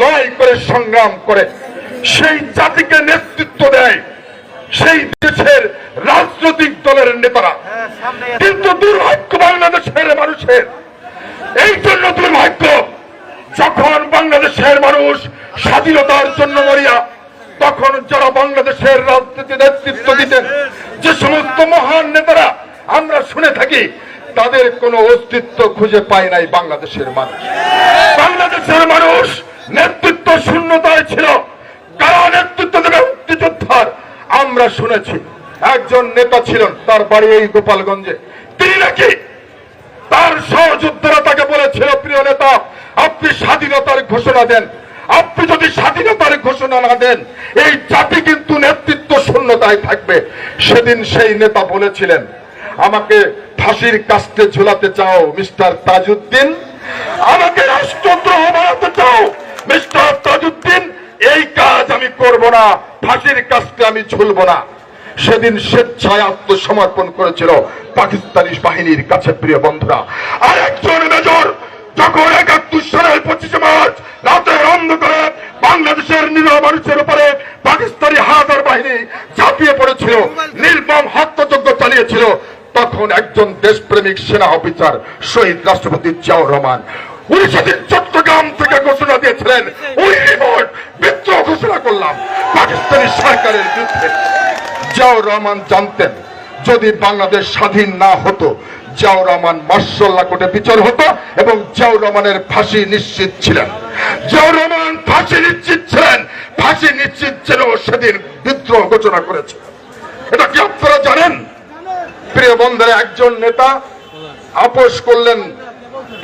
লড়াই করে সংগ্রাম করে সেই জাতিকে নেতৃত্ব দেয় সেই দেশের রাজনৈতিক দলের নেতারা। কিন্তু দুর্ভাগ্য বাংলাদেশের মানুষের এই জন্য দুর্ভাগ্য যখন বাংলাদেশের মানুষ স্বাধীনতার জন্য মরিয়া তখন যারা বাংলাদেশের রাজনীতি নেতৃত্ব দিতেন যে সমস্ত মহান নেতারা আমরা শুনে থাকি তাদের কোনো অস্তিত্ব খুঁজে পায় নাই বাংলাদেশের মানুষ। বাংলাদেশের মানুষ নেতৃত্ব শূন্যতায় ছিল। কারা নেতৃত্ব দেবে মুক্তিযোদ্ধার? আমরা শুনেছি। একজন নেতা ছিলেন, তার বাড়ি এই গোপালগঞ্জে। তিনি নাকি তার সহযোদ্ধারা তাকে বলেছিল, প্রিয় নেতা, আপনি স্বাধীনতার ঘোষণা দেন। আপনি যদি স্বাধীনতার ঘোষণা না দেন, এই জাতি কিন্তু নেতৃত্ব শূন্যতায় থাকবে। সেদিন সেই নেতা বলেছিলেন, আমাকে ফাঁসির কাস্তে ঝুলাতে চাও, মিস্টার তাজউদ্দিন। আমাকে রাষ্ট্রদ্রোহ বানাতে চাও। মিস্টার তাজউদ্দিন, এই কাজ আমি করব না, ফাঁসির কাস্তে আমি ঝুলবো না। সেদিন স্বেচ্ছায় আত্মসমর্পণ করেছিল পাকিস্তানি বাহিনীর কাছে, প্রিয় বন্ধুরা। আর একজন মেজর যখন একাত্তর সালের পঁচিশে মার্চ রাতের অন্ধকারে বাংলাদেশের নিরহ মানুষের উপরে পাকিস্তানি হানাদার বাহিনী ঝাঁপিয়ে পড়েছিল, নির্মম হত্যাযজ্ঞ চালিয়েছিল, তখন একজন দেশপ্রেমিক সেনা অফিসার শহীদ রাষ্ট্রপতি জিয়াউর রহমান। উনি সেদিন চট্টগ্রাম থেকে ঘোষণা দিয়েছিলেন, ওই বিদ্রোহ ঘোষণা করলাম পাকিস্তানি সরকারের বিরুদ্ধে। জিয়াউর রহমান জানতেন, যদি বাংলাদেশ স্বাধীন না হতো, জিয়াউর রহমান মার্শাল্লাহ কোর্টে বিচার হতো এবং জিয়াউর রহমানের ফাঁসি নিশ্চিত ছিলেন। জিয়াউর রহমান ফাঁসি নিশ্চিত ছিলেন, ফাঁসি নিশ্চিত ছিল সেদিন বিদ্রোহ ঘোষণা করেছে। এটা কি আপনারা জানেন? প্রিয় বন্ধুরা, একজন নেতা আপোষ করলেন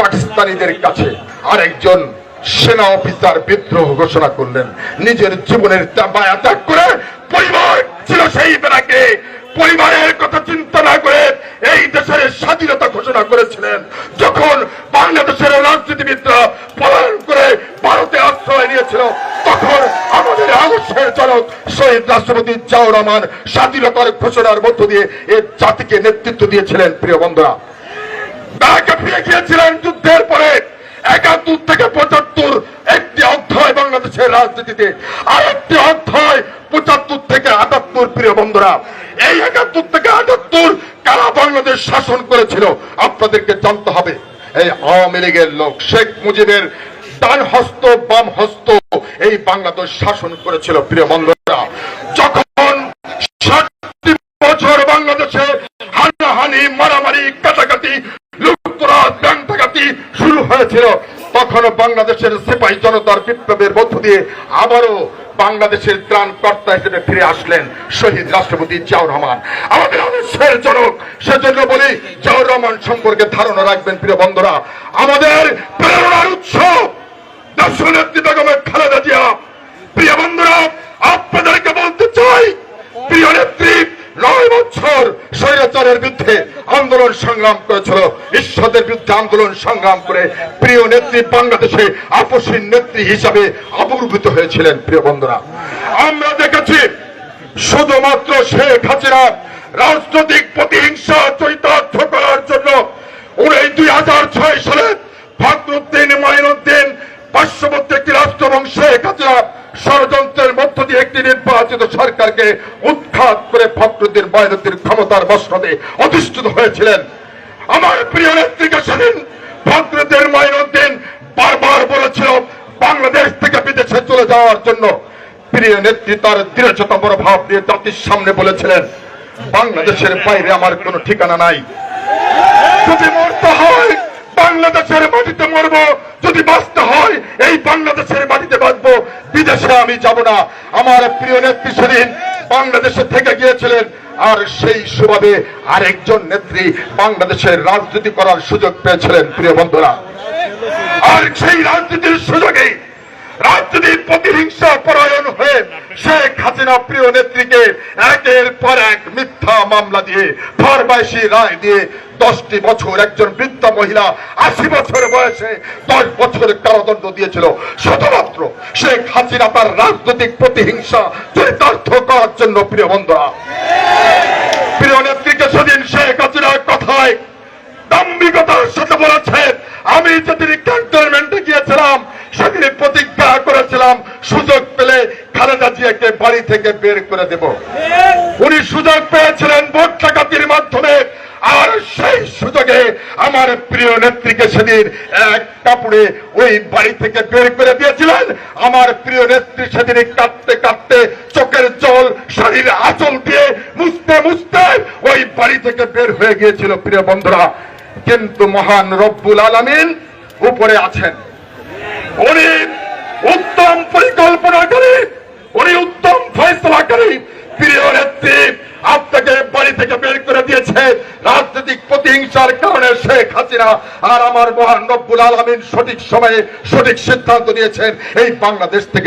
পাকিস্তানিদের কাছে আর একজন সেনা অফিসার বিদ্রোহ ঘোষণা করলেন। নিজের জীবনের ত্যাগ- ত্যাগ করে পরিবার ছিল সেই বেড়াকে পরিবারের কথা চিন্তা না করে এই দেশের স্বাধীনতা ঘোষণা করেছিলেন। যখন বাংলাদেশের রাজনীতিবিদরা পলায়ন করে ভারতে আশ্রয় নিয়েছিল, তখন আমাদের আদর্শের জনক শহীদ রাষ্ট্রপতি জিয়াউর রহমান স্বাধীনতার ঘোষণার মধ্য দিয়ে এই জাতিকে নেতৃত্ব দিয়েছিলেন, প্রিয় বন্ধুরা। ঢাকা ফিরে গিয়েছিলেন যুদ্ধের পরে। একাত্তর থেকে পঁচাত্তর, একটি অধ্যায় বাংলাদেশের রাজনীতিতে আর একটি অধ্যায় পঁচাত্তর থেকে আটাত্তর, প্রিয় বন্ধুরা। এই একাত্তর থেকে আটাত্তর কারা বাংলাদেশ শাসন করেছিল, আপনাদেরকে জানতে হবে। এই আওয়ামী লীগের লোক, শেখ মুজিবের ডান হস্ত বাম হস্ত এই বাংলাদেশ শাসন করেছিল, প্রিয় বন্ধুরা। যখন ষাটটি বছর বাংলাদেশে হানাহানি, মারামারি, কাটাকাটি তখন বাংলাদেশের সিপাহী জনতার বিপ্লবের মধ্য দিয়ে আবারও বাংলাদেশের ত্রাণকর্তা হিসেবে ফিরে আসলেন শহীদ রাষ্ট্রপতি জিয়াউর রহমান। আমাদের আদর্শের জনক, সেজন্য বলি জিয়াউর রহমান সম্পর্কে ধারণা রাখবেন প্রিয় বন্ধুরা। আমাদের প্রেরণার উৎস দর্শনেত্রী বেগমের খালেদা জিয়া। প্রিয় বন্ধুরা, আপনাদেরকে বলতে চাই, প্রিয় নেত্রী, নয় বছর স্বৈরাচারের বিরুদ্ধে আন্দোলন সংগ্রাম করেছিল। ঈশ্বরের বিরুদ্ধে আন্দোলন সংগ্রাম করে প্রিয় নেত্রী বাংলাদেশে আপসীন নেত্রী হিসাবে আবির্ভূত হয়েছিলেন, প্রিয় বন্ধুরা। আমরা দেখেছি, শুধুমাত্র শেখ হাসিনা রাজনৈতিক প্রতিহিংসা চরিতার্থ করার জন্য উনি দুই হাজার ছয় সালে ফখরুদ্দিন মাইনুদ্দিন পার্শ্ববর্তী একটি রাষ্ট্র এবং শেখ হাসিনা ষড়যন্ত্রের মধ্য দিয়ে একটি নির্বাচিত সরকারকে উৎখাত করে ফখরুদ্দিন মাইনুদ্দিন ক্ষমতার বসতে অধিষ্ঠিত হয়েছিলেন। আমার প্রিয় নেত্রীকে সেদিন ফখরুদ্দিন মাইনুদ্দিন বারবার বলেছিল, বাংলাদেশ থেকে বিদেশে চলে যাওয়ার জন্য। প্রিয় নেত্রী তার দৃঢ়তা বড় ভাব দিয়ে জাতির সামনে বলেছিলেন, বাংলাদেশের বাইরে আমার কোনো ঠিকানা নাই। যদি মরতে হয় বাংলাদেশের মাটিতে মরব, যদি বাঁচতে হয়, এই বাংলাদেশের মাটিতে বাঁচবো, বিদেশে আমি যাব না। আমার প্রিয় নেত্রী সেদিন বাংলাদেশে থেকে গিয়েছিলেন, আর সেই সুবাদে আরেকজন নেত্রী বাংলাদেশের রাজনীতি করার সুযোগ পেয়েছিলেন, প্রিয় বন্ধুরা। আর সেই রাজনীতির সুযোগে রাজনীতির প্রতিহিংসা পরায়ণ হয়ে শেখ হাসিনা প্রিয় নেত্রীকে একের পর এক মিথ্যা মামলা দিয়ে, ফরমাইশি রায় দিয়ে দশটি বছর একজন বৃদ্ধা মহিলা আশি বছর বয়সে দশ বছরের কারাদণ্ড দিয়েছিল। শুধুমাত্র শেখ হাসিনা তার রাজনৈতিক প্রতিহিংসা চরিতার্থ করার জন্য, প্রিয় বন্ধুরা। প্রিয় নেত্রীকে সেদিন শেখ হাসিনার কথায় দাম্ভিকতার সাথে বলেছেন আমি যেদিন ক্যান্টনমেন্টে গিয়েছিলাম, সেদিন প্রতিজ্ঞা করেছি মেয়েকে বাড়ি থেকে বের করে দেব। উনি সুযোগ পেয়েছিলেন ভোট ডাকাতির মাধ্যমে। সুযোগে আমার প্রিয় নেত্রীকে সেদিন এক কাপড়ে ওই বাড়ি থেকে বের করে দিয়েছিলেন। আমার প্রিয় নেত্রী সেদিন কাঁদতে কাঁদতে চোখের জল শরীর আঁচল দিয়ে মুছতে মুছতে ওই বাড়ি থেকে বের হয়ে গিয়েছিল, প্রিয় বন্ধুরা। কিন্তু মহান রব্বুল আলামিন উপরে আছেন। উনি উত্তম পরিকল্পনাকারী উনি উত্তম ফয়সলাকারী প্রিয় নেত্রী, আপনাকে বাড়ি থেকে বের করে দিয়েছে রাজনৈতিক প্রতিহিংসার কারণে হাসিনা আর আমার মহান রব্বুল আলমিন সঠিক সময়ে সঠিক সিদ্ধান্ত নিয়েছেন এই বাংলাদেশ থেকে।